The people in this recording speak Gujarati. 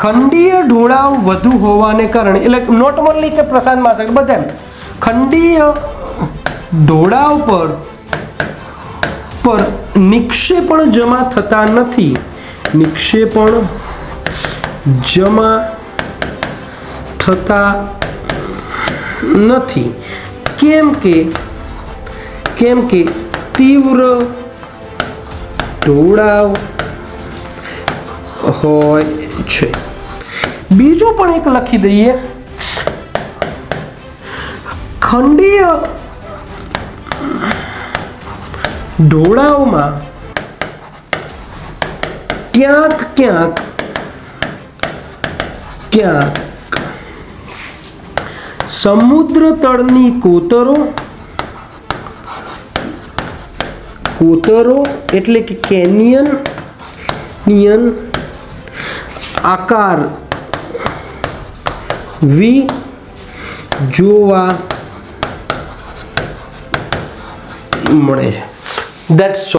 ખંડીય ઢોળાવ વધુ હોવાને કારણે, એટલે નોટ ઓનલી કે પ્રશાંત મહાસાગર બધા ખંડીય ઢોળાવ પર પર નિક્ષેપણ જમા થતા નથી. નિક્ષેપણ જમા થતા નથી. કેમ કે કેમ કે તીવ્ર ઢોળાવ હોય છે. બીજું પણ એક લખી દઈએ. ખંડીય ઢોળાવમાં ક્યાંક ક્યાંક ક્યાંક સમુદ્ર તળની કોતરો કોતરો એટલે કે કેનિયન નિયન આકાર વી જોવા મળે છે. દેટ્સ